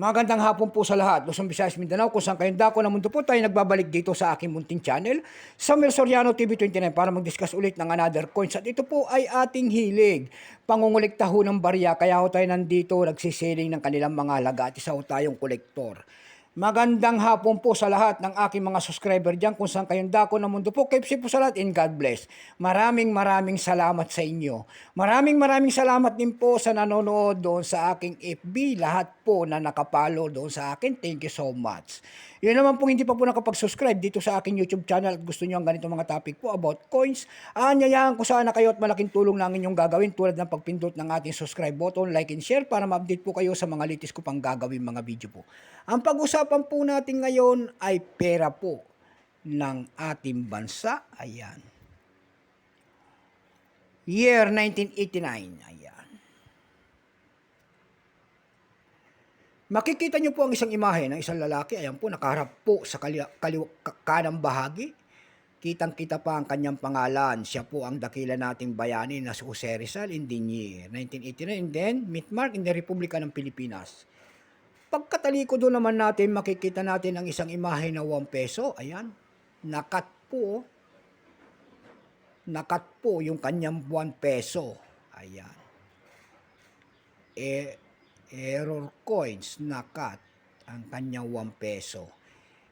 Magandang hapon po sa lahat. Luzon, Visayas, Mindanao, kung saan kayong dako na mundo po tayo nagbabalik dito sa aking munting channel, Samuel Soriano TV29 para mag-discuss ulit ng another coins. At ito po ay ating hilig. Pangungulikta ho ng barya, kaya ho tayo nandito nagsisiling ng kanilang mga laga at ho tayong kolektor. Magandang hapon po sa lahat ng aking mga subscriber dyan kung saan kayong dako ng mundo po. Safe po sa lahat and God bless. Maraming maraming salamat sa inyo. Maraming maraming salamat din po sa nanonood doon sa aking FB. Lahat po na nakapalo doon sa akin. Thank you so much. Yun naman po hindi pa po nakapag-subscribe dito sa aking YouTube channel at gusto nyo ang ganito mga topic po about coins. Aanyayahan ko sana kayo at malaking tulong lang inyong gagawin tulad ng pagpindot ng ating subscribe button, like and share para ma-update po kayo sa mga latest ko pang gagawin mga video po. Ang pag-usapan po natin ngayon ay pera po ng ating bansa. Ayan. Year 1989. Ayan. Makikita niyo po ang isang imahe ng isang lalaki. Ayan po, nakaharap po sa kali, kanang bahagi. Kitang-kita pa ang kanyang pangalan. Siya po ang dakila nating bayani na si Jose Rizal in the year 1989. And then, Mitmark in the Republika ng Pilipinas. Pagkataliko doon naman natin, makikita natin ang isang imahe na 1 peso. Ayan, nakat po. Nakat po yung kanyang 1 peso. Ayan. E, error coins, nakat ang kanyang 1 peso.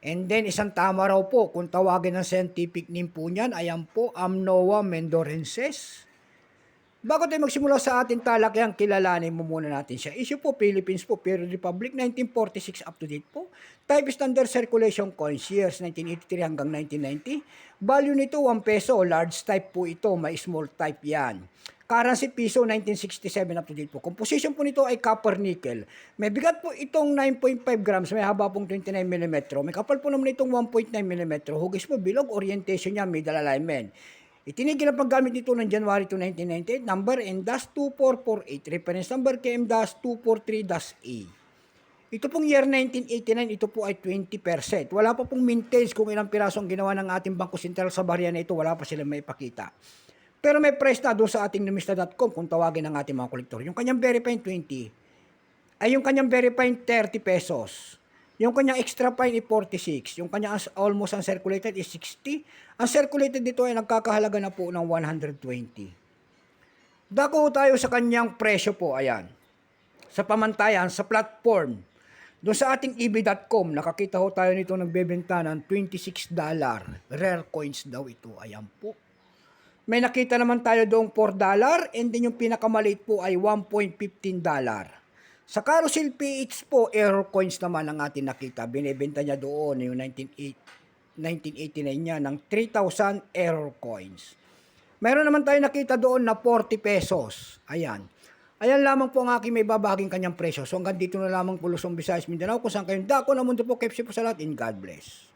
And then, isang tama raw po, kung tawagin ng scientific name po niyan, ayan po, Amnoa mendorenses. Bago tayo magsimula sa ating talakyan, kilalanin mo muna natin siya. Issue po, Philippines po, Period Republic, 1946 up to date po. Type standard circulation coins, years 1983 hanggang 1990. Value nito 1 peso, large type po ito, may small type yan. Currency piso 1967 up to date po. Composition po nito ay copper nickel. May bigat po itong 9.5 grams, may haba pong 29 mm. May kapal po naman itong 1.9 mm. Hugis po bilog, orientation niya, middle alignment. Itinigil ang paggamit nito ng January 2, 1998, number N-2448, reference number KM-243-A. Ito pong year 1989, ito po ay 20%. Wala pa pong mintage kung ilang piraso ang ginawa ng ating Bangko Sentral sa barya na ito, wala pa silang may ipakita. Pero may price na doon sa ating numista.com kung tawagin ng ating mga kolektor. Yung kanyang verifying 20, ay yung kanyang verifying 30 pesos. Yung kanyang extra fine ay 46. Yung kanyang almost uncirculated is 60. Ang circulated dito ay nagkakahalaga na po ng 120. Dako tayo sa kanyang presyo po, ayan. Sa pamantayan, sa platform. Doon sa ating eb.com, nakakita ho tayo nito nagbebenta ng 26 dollar. Rare coins daw ito. Ayan po. May nakita naman tayo doong 4 dollar and then yung pinakamaliit po ay 1.15 dollar. Sa Carousel PH po, error coins naman ang ating nakita. Binibenta niya doon yung 1989 niya ng 3,000 error coins. Meron naman tayo nakita doon na 40 pesos. Ayan. Ayan lamang po ang aking may babahaging kanyang presyo. So hanggang dito na lamang po Luzon, Visayas, Mindanao. Kung saan kayong dako na mundo po, safe po sa lahat and God bless.